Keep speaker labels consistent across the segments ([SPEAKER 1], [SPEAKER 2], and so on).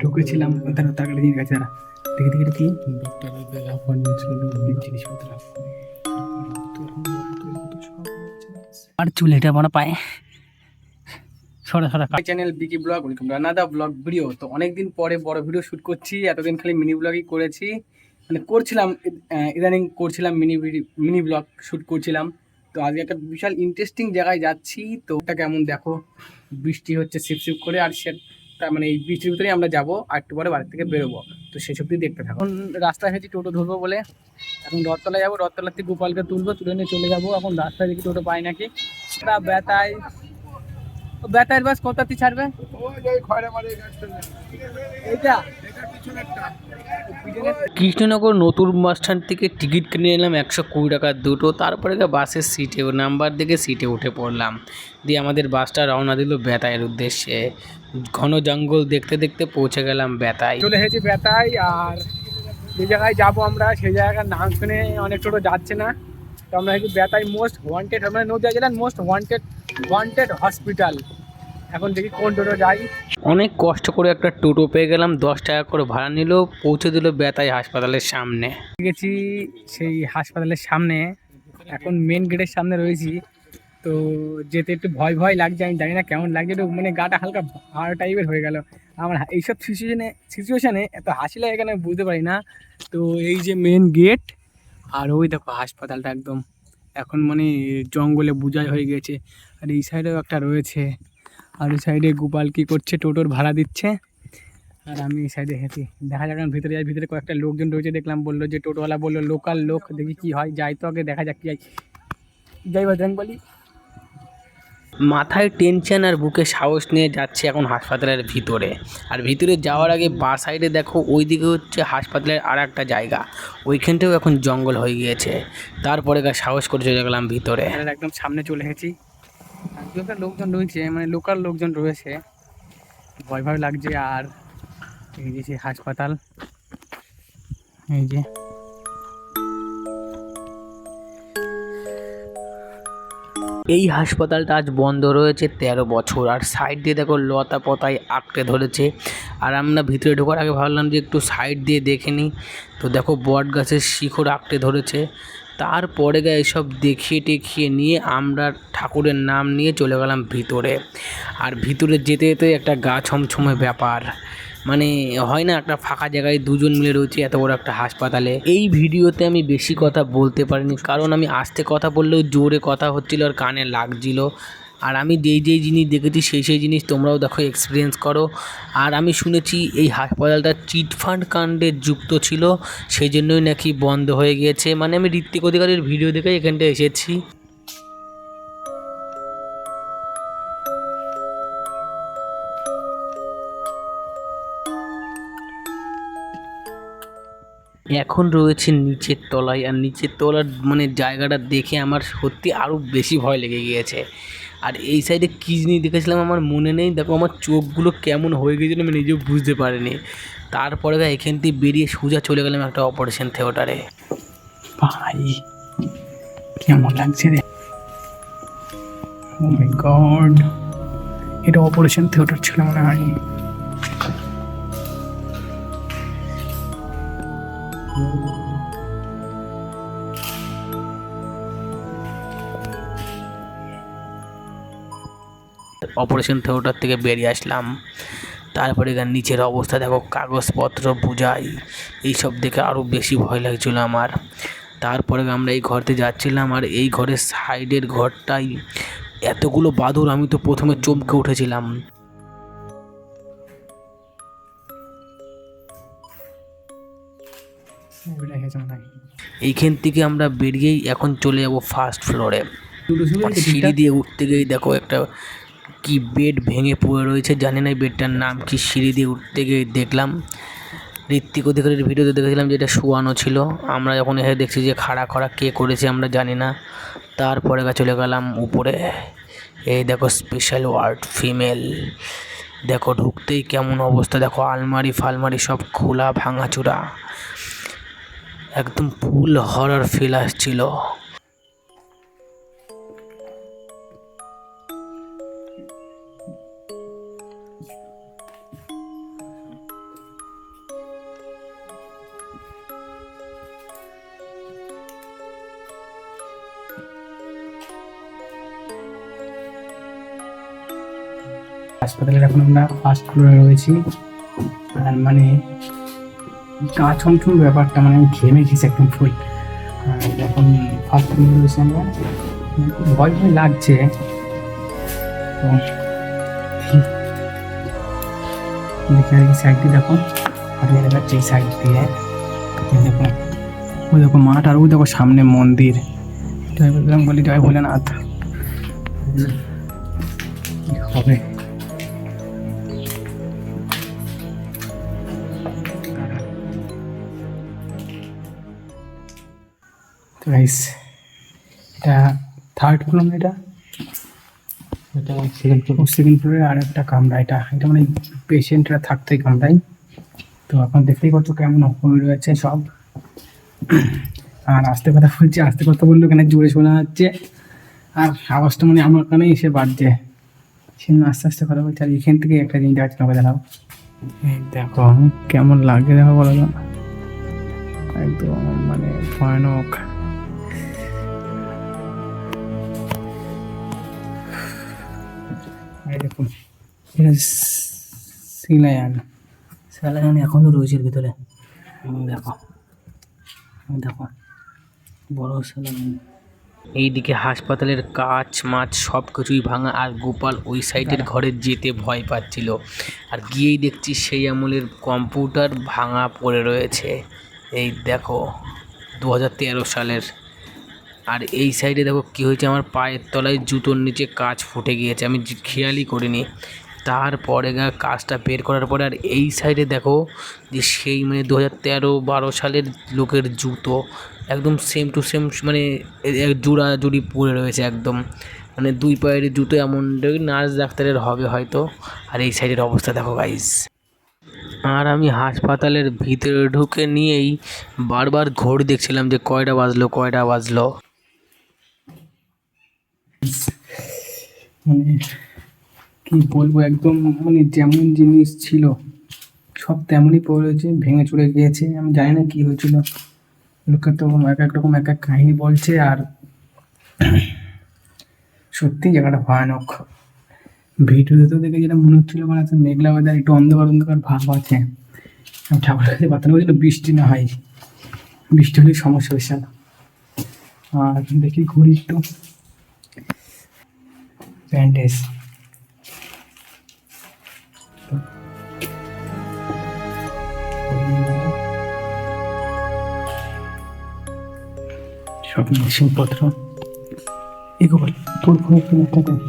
[SPEAKER 1] ঢুকেছিলাম তারা তাকালে দিয়ে গেছে দেখে দেখে অ্যাপয়েন্টমেন্ট ছিল জিনিসপত্র আর চুল এটা বড় পায়। সরা সরা channel Biki blog welcome to আনাদা blog video তো অনেকদিন পরে বড় ভিডিও শুট করছি এতদিন খালি মিনি ব্লগই করেছি। মানে করছিলাম ইদানিং করছিলাম মিনি মিনি ব্লগ শুট করছিলাম। তো আজকে একটা বিশাল ইন্টারেস্টিং জায়গায় যাচ্ছি তো ওটা কেমন দেখো? বৃষ্টি হচ্ছে সিপ সিপ করে আর সেটা মানে এই বৃষ্টির ভিতরেই আমরা যাব আর একটু পরে বাড়ি থেকে বেরোবো। তো সেসব দিয়ে দেখতে থাকো। এখন রাস্তায় হয়েছি টোটো ধরবো বলে। এখন রথতলা যাব রথতলা থেকে গোপালকে তুলবো তুলে নিয়ে চলে যাব। এখন রাস্তায় দেখি টোটো পাই নাকি। বেতায় ও বেতায়ের বাস কোথাতে ছাড়বে? এইটা?
[SPEAKER 2] কৃষ্ণনগর নতুন বাস স্ট্যান্ড থেকে টিকিট কিনে নিলাম একশো কুড়ি টাকার দুটো, তারপরে বাসের সিটে নাম্বার দেখে সিটে উঠে পড়লাম। দিয়ে আমাদের বাসটা রওনা দিল বেতায়ের উদ্দেশ্যে। ঘন জঙ্গল দেখতে দেখতে পৌঁছে গেলাম বেতায়
[SPEAKER 1] চলে এসেছি বেতায় আর যে জায়গায় যাব আমরা, সেই জায়গার নাম শুনে অনেক ছোটো যাচ্ছে না। তো আমরা বেতাই মোস্ট ওয়ান্টেড মানে নদিয়া জেলার মোস্ট ওয়ান্টেড ওয়ান্টেড হসপিটাল এখন দেখি কোন টোটো যাই।
[SPEAKER 2] অনেক কষ্ট করে একটা টোটো পেয়ে গেলাম দশ টাকা করে ভাড়া নিল পৌঁছে দিল বেতাই হাসপাতালের সামনে।
[SPEAKER 1] গেছি সেই হাসপাতালের সামনে এখন মেন গেটের সামনে রয়েছি। তো যেতে একটু ভয় ভয় লাগছে আমি জানি না কেমন লাগছে একটু মানে গাটা হালকা ভার টাইপের হয়ে গেল। আমার এইসব সিচুয়েশনে সিচুয়েশানে এত হাসি লাগে এখানে বুঝতে পারি না। তো এই যে মেন গেট আর ওই দেখো হাসপাতালটা একদম। এখন মানে জঙ্গলে বুঝাই হয়ে গেছে। আর এই সাইডেও একটা রয়েছে। আর ওই সাইডে গোপাল কী করছে টোটোর ভাড়া দিচ্ছে। আর আমি এই সাইডে হেঁটে দেখা যাক ভিতরে যাই ভিতরে কয়েকটা লোকজন রয়েছে দেখলাম বলল যে টোটোওয়ালা বলল লোকাল লোক দেখি কি হয় যাই তো আগে দেখা যাক কি যাই যাই বজরং বলি
[SPEAKER 2] মাথায় টেনশন আর বুকে সাহস নিয়ে যাচ্ছে এখন হাসপাতালের ভিতরে। আর ভিতরে যাওয়ার আগে বা সাইডে দেখো ওইদিকে হচ্ছে হাসপাতালের আর একটা জায়গা। ওইখানটাও এখন জঙ্গল হয়ে গিয়েছে। তারপরে সাহস করে চলে গেলাম ভিতরে
[SPEAKER 1] একদম সামনে চলে এসেছি। একটা লোকজন রয়েছে মানে লোকাল লোকজন রয়েছে। ভয় ভয় লাগছে আর এই যে সেই হাসপাতাল। এই যে।
[SPEAKER 2] এই হাসপাতালটা আজ বন্ধ রয়েছে তেরো বছর। আর সাইড দিয়ে দেখো লতা পতায় আঁকড়ে ধরেছে। আর আমরা ভিতরে ঢোকার আগে ভাবলাম যে একটু সাইড দিয়ে দেখে নিই। তো দেখো বট গাছের শিখর আঁকড়ে ধরেছে। তারপরে গা এসব দেখিয়ে টেখিয়ে নিয়ে আমরা ঠাকুরের নাম নিয়ে চলে গেলাম ভিতরে। আর ভিতরে যেতে যেতে একটা গা ছমছমে ব্যাপার। মানে হয় না, একটা ফাঁকা জায়গায় দুজন মিলে রয়েছে, এত বড় একটা হাসপাতালে। এই ভিডিওতে আমি বেশি কথা বলতে পারিনি, কারণ আমি আস্তে কথা বললেও জোরে কথা হচ্ছিল আর কানে লাগছিল। আর আমি যেই যেই জিনিস দেখেছি, সেই সেই জিনিস তোমরাও দেখো এক্সপিরিয়েন্স করো। আর আমি শুনেছি এই হাসপাতালটা চিটফান্ড কাণ্ডে যুক্ত ছিল, সেই জন্যই নাকি বন্ধ হয়ে গিয়েছে। মানে আমি ঋত্বিক অধিকারীর ভিডিও দেখে এখানটা এসেছি। এখন রয়েছে নিচের তলায়, আর নিচের তলার মানে জায়গাটা দেখে আমার সত্যি আরও বেশি ভয় লেগে গিয়েছে। আর এই সাইডে কী জিনিস দেখেছিলাম আমার মনে নেই? দেখো আমার চোখগুলো কেমন হয়ে গেছিল আমি নিজেও বুঝতে পারিনি। তারপরে এখান থেকে বেরিয়ে সোজা চলে গেলাম একটা অপারেশন থিয়েটারে
[SPEAKER 1] ভাই, কেমন লাগছে রে? ও মাই গড এটা অপারেশন থিয়েটার ছিল মনে হয়।
[SPEAKER 2] অপারেশন থিয়েটার থেকে বেরিয়ে আসলাম। তারপরে এখানে নিচের অবস্থা দেখো কাগজপত্র বোঝাই এইসব দেখে আরও বেশি ভয় লাগছিল আমার। তারপরে আমরা এই ঘরতে যাচ্ছিলাম আর এই ঘরের সাইডের ঘরটাই এতগুলো বাদুর আমি তো প্রথমে চমকে উঠেছিলাম। এইখান থেকে আমরা বেরিয়েই এখন চলে যাব ফার্স্ট ফ্লোরে সিঁড়ি দিয়ে উঠতে গিয়েই দেখো একটা কি বেড ভেঙে পড়ে রয়েছে জানি না বেডটার নাম কি সিঁড়ি দিয়ে উঠতে গিয়ে দেখলাম। ঋত্বিক অধিকারীর ভিডিওতে দেখেছিলাম যে এটা শোয়ানো ছিল। আমরা যখন এসে দেখছি যে খাড়া খড়া কে করেছে আমরা জানি না। তারপরে চলে গেলাম উপরে। এই দেখো স্পেশাল ওয়ার্ড ফিমেল দেখো ঢুকতেই কেমন অবস্থা। দেখো আলমারি ফালমারি সব খোলা ভাঙাচোরা। একদম ফুল হরর ফিল আসছিল।
[SPEAKER 1] হাসপাতালের এখন আমরা ফার্স্ট ফ্লোরে রয়েছি। আর মানে গা ছমছম ব্যাপারটা মানে ঘেমে গেছি একদম ফুল আর এখন ফার্স্ট ফ্লোরে রয়েছি আমরা। ভয় ভয় লাগছে। সাইড দিয়ে দেখো। আর দেখা যাচ্ছে এই সাইড দিয়ে। দেখো, ওই দেখো মাঠ, আর ওই দেখো সামনে মন্দির। জয় বললাম বলি জয় ভোলেনাথ। হবে। তো গাইস এটা থার্ড ফ্লোর এটা।
[SPEAKER 3] এটা সেকেন্ড ফ্লোর
[SPEAKER 1] সেকেন্ড ফ্লোরে আর একটা কামরা এটা এটা মানে পেশেন্টরা থাকতেই কামরাই তো এখন দেখতেই পাচ্ছ কেমন হয়ে রয়েছে সব। আর আস্তে কথা বলছি আস্তে কথা বললে এখানে জোরে শোনা যাচ্ছে। আর আওয়াজটা মানে আমার কানে এসে বাজছে। সেজন্য আস্তে আস্তে কথা বলছি আর এখান থেকে একটা জিনিস দেখাচ্ছি তোমাকে দেখাও দেখো কেমন লাগে দেখো বলো একদম মানে ভয়ানক। দেখুন। সিলায়ান সিলায়ান এখনও রয়েছে ভিতরে। দেখো। দেখো। বড় সিলায়ান
[SPEAKER 2] এইদিকে হাসপাতালের কাচ মাছ সব কিছুই ভাঙা আর গোপাল ওই সাইডের ঘরে যেতে ভয় পাচ্ছিল। আর গিয়েই দেখছি সেই আমলের কম্পিউটার ভাঙা পড়ে রয়েছে। এই দেখো দু হাজার তেরো সালের আর এই সাইডে দেখো কী হয়েছে, আমার পায়ের তলায় জুতোর নিচে কাজ ফুটে গিয়েছে, আমি খেয়ালই করিনি। তারপরে কাজটা বের করার পরে, আর এই সাইডে দেখো যে সেই মানে দু হাজার তেরো বারো সালের লোকের জুতো, একদম সেম টু সেম মানে জোড়া জুড়ি পড়ে রয়েছে একদম। মানে দুই পায়ের জুতো এমন নার্স ডাক্তারের হবে হয়তো। আর এই সাইডের অবস্থা দেখো গাইস আর আমি হাসপাতালের ভিতরে ঢুকে নিয়েই বারবার ঘড়ি দেখছিলাম যে কয়টা বাজলো কয়টা বাজলো।
[SPEAKER 1] মানে কি বলব, একদম মানে যেমন জিনিস ছিল, সব তেমনই পড়েছে ভেঙে চুরে গিয়েছে, আমি জানি না কি হয়েছিল। লোকে তো এক এক রকম এক এক কাহিনী বলছে, আর সত্যি জায়গাটা ভয়ানক। ভিডিওতে তো দেখে যেটা মনে হচ্ছিল মানে মেঘলা বাজার একটু অন্ধকার অন্ধকার ভাব আছে। আমি ঠাকুরের কাছে প্রার্থনা করেছিল বৃষ্টি না হয়। বৃষ্টি হলে সমস্যা না আর দেখি ঘুরি একটু ব্যান্ডেজ সব মেশিনপত্র এগুলো তোর ফোনে একটা দেন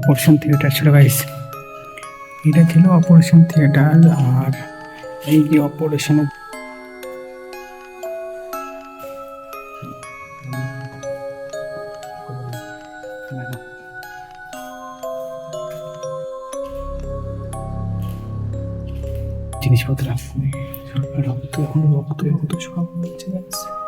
[SPEAKER 1] অপারেশন থিয়েটার ছিল গাইস এটা ছিল অপারেশন থিয়েটার আর এই যে অপারেশনের জিনিসপত্র রক্ত, এখন রক্ত রক্ত সব হচ্ছে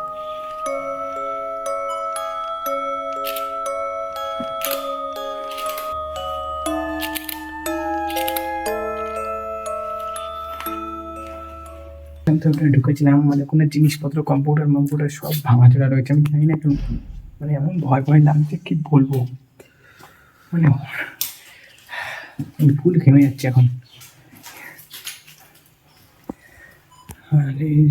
[SPEAKER 1] ওখানে ঢুকেছিলাম মানে কোনো জিনিসপত্র কম্পিউটার কম্পিউটার সব ভাঙাচোরা রয়েছে। আমি জানি না কেন মানে এমন ভয় ভয় লাগছে, কি বলব? মানে ফুল ঘেমে যাচ্ছে এখন। আরে,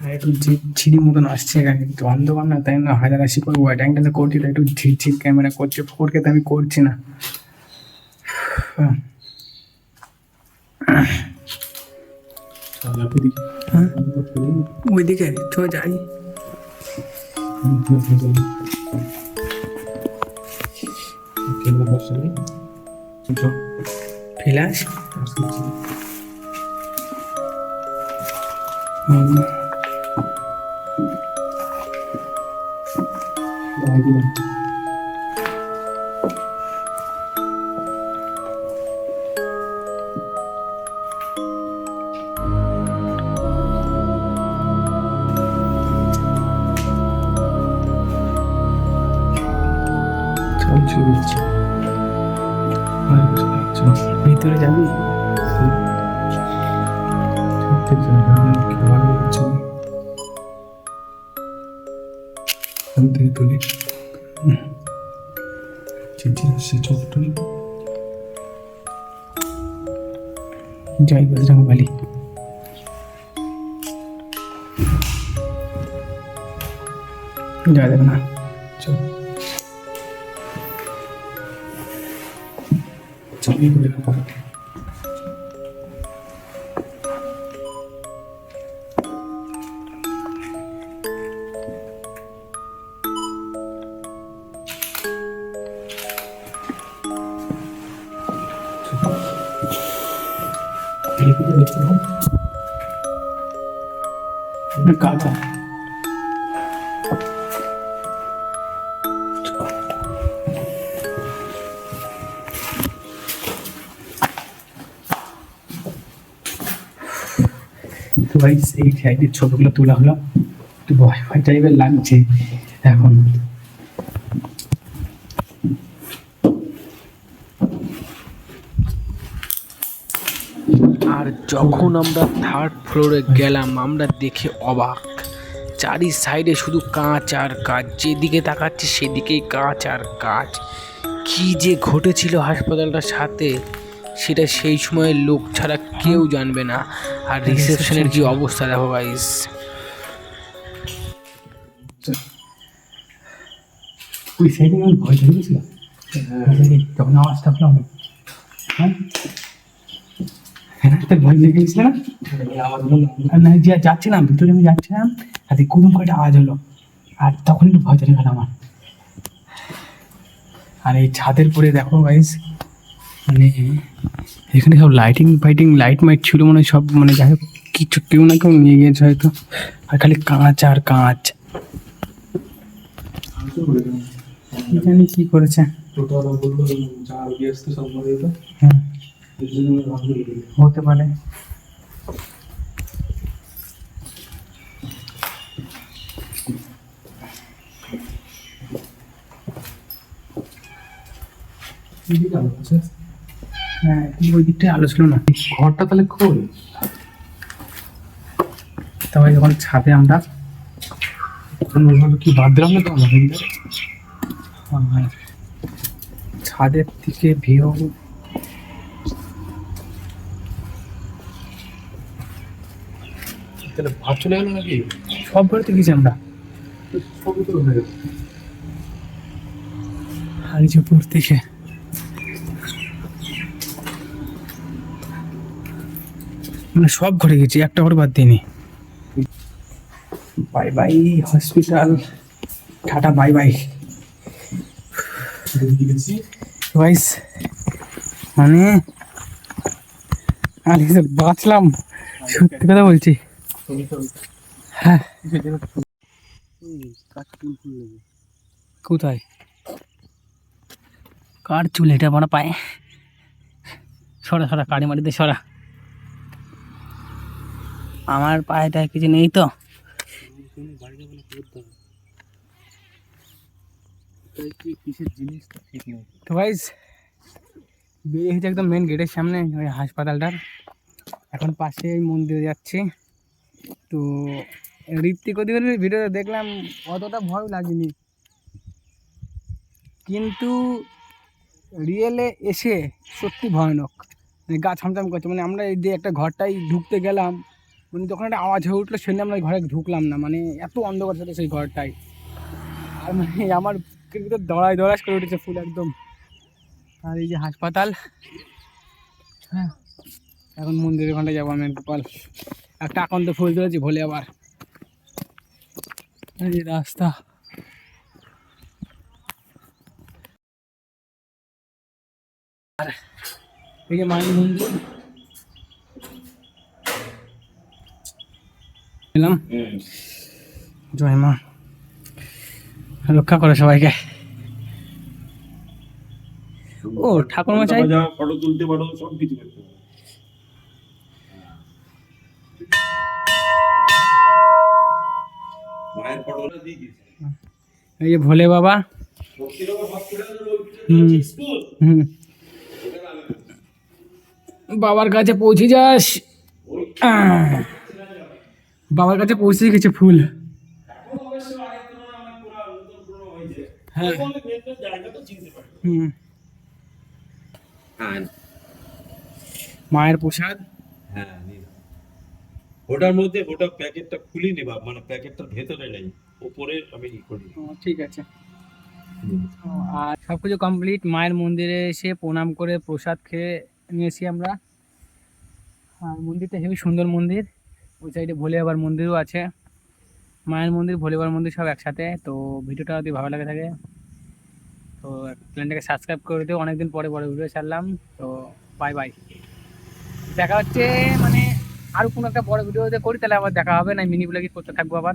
[SPEAKER 1] আর একটু ঝি- ঝিরি মতন আসছে এখানে কিন্তু অন্ধকার না, তাই না? হাজার আশি করে ওয়াইড অ্যাঙ্গেলে করছি একটু ঝির ঝির ক্যামেরা করছে ফোরকে তো আমি করছি না। হ্যাঁ ওইদিকে চ যাই ফিলাস হুম চল চল চল চল ভিতরে যাবি
[SPEAKER 3] থেকে তুলি চিনচিন আসছে চোখটা
[SPEAKER 1] জয় বজরং বলি জয় দেব না
[SPEAKER 3] চল চলি করে
[SPEAKER 1] কাঁচা তো ভাই, এই ছবিগুলো তোলা হলো। একটু ভয় ভয় টাইপের লাগছে এখন।
[SPEAKER 2] আর যখন আমরা থার্ড ফ্লোরে গেলাম, আমরা দেখে অবাক। চারি সাইডে শুধু কাঁচ আর কাজ যেদিকে তাকাচ্ছি সেদিকেই কাঁচ আর কাজ কি যে ঘটেছিল হাসপাতালটার সাথে? সেটা সেই সময়ের লোক ছাড়া কেউ জানবে না। আর রিসেপশনের কি অবস্থা দেখো গাইস
[SPEAKER 1] ওই সাইডে আমার ভয় তখন আওয়াজটা পেলাম হ্যাঁ? হ্যাঁ একটা ভয় লেগে গেছিল না? আর না যে যাচ্ছিলাম ভিতরে আমি যাচ্ছিলাম আর কুদুম করে আওয়াজ হলো। আর তখন একটু ভয় চলে গেল আমার। আর এই ছাদের পরে দেখো গাইস মানে এখানে সব লাইটিং ফাইটিং লাইট মাইট ছিল মনে সব মানে যাই হোক কিছু কেউ না কেউ নিয়ে গিয়েছে হয়তো। আর খালি কাঁচ আর কাঁচ। জানি কি করেছে।
[SPEAKER 3] টোটাল বলল যা আগে আসতে সব মরে যেত
[SPEAKER 1] হ্যাঁ হ্যাঁ কিন্তু ওই দিকটায় আলো ছিল না।
[SPEAKER 3] ঘরটা তাহলে খোল
[SPEAKER 1] তবে যখন ছাদে আমরা
[SPEAKER 3] কি বাদ দিলাম না তো আমার
[SPEAKER 1] আহ, ছাদের দিকে ভিউ।
[SPEAKER 3] তাহলে ভাত চলে গেল নাকি?
[SPEAKER 1] সব ঘরে গেছি আমরা।
[SPEAKER 3] সবই তো হয়ে গেল
[SPEAKER 1] হালিজপুর থেকে মানে সব ঘরে গেছি একটা ঘর বাদ দিইনি। Bye bye hospital tata
[SPEAKER 3] bye bye.
[SPEAKER 1] Guys মানে আমি বাঁচলাম সত্যি কথা বলছি। হ্যাঁ। কোথায়? কার চুল এটা বড় পায়ে? সরা সরা কাড়ি মাটিতে সরা। আমার পায়েটা কিছু নেই তো। বেরিয়ে হয়েছে একদম মেন গেটের সামনে, ওই হাসপাতালটার। এখন পাশে মন্দিরে যাচ্ছি। তো ঋত্বিক অধিকারের ভিডিওতে দেখলাম অতটা ভয় লাগেনি। কিন্তু রিয়েলে এসে সত্যি ভয়ানক। মানে গা ছামছাম করছে। মানে আমরা এই যে একটা ঘরটাই ঢুকতে গেলাম মানে তখন একটা আওয়াজ হয়ে উঠল সেদিন আমরা ঘরে ঢুকলাম না মানে এত অন্ধকার সাথে সেই ঘরটাই আর মানে আমার ভিতর দড়াই দড়াস করে উঠেছে ফুল একদম। আর এই যে হাসপাতাল হ্যাঁ এখন মন্দিরের ওখানটায় যাব আমি, গোপাল। একটা আকন্ত ফুল তুলেছি ভোলে আবার। এই যে রাস্তা। আর এই যে মায়ের মন্দির। এলাম। জয় মা রক্ষা করো সবাইকে। ও ঠাকুর মশাই
[SPEAKER 4] ফটো তুলতে পারো সব কিছু করতে
[SPEAKER 1] এই যে ভোলে বাবা। বাবার কাছে পৌঁছে যাস। বাবার কাছে পৌঁছে গেছে ফুল। হ্যাঁ। হুম মায়ের প্রসাদ।
[SPEAKER 3] হ্যাঁ ওটার মধ্যে ওটা প্যাকেটটা খুলি নিবা মানে প্যাকেটটার ভেতরে নেই। উপরে আমি ই করি।
[SPEAKER 1] ঠিক আছে। আর সব কিছু কমপ্লিট। মায়ের মন্দিরে এসে প্রণাম করে প্রসাদ খেয়ে নিয়েছি আমরা। আর মন্দিরটা হেবি সুন্দর মন্দির। ওই সাইডে ভোলে বাবার মন্দিরও আছে। মায়ের মন্দির, ভোলে বাবার মন্দির সব একসাথে। তো ভিডিওটা যদি ভালো লাগে থাকে, তো চ্যানেলটাকে সাবস্ক্রাইব করে দিও। অনেকদিন পরে পরে ভিডিও ছাড়লাম, তো বাই বাই দেখা হচ্ছে মানে আরও কোনো একটা বড় ভিডিও যদি করি, তাহলে আবার দেখা হবে, না মিনি ব্লগই করতে থাকব আবার।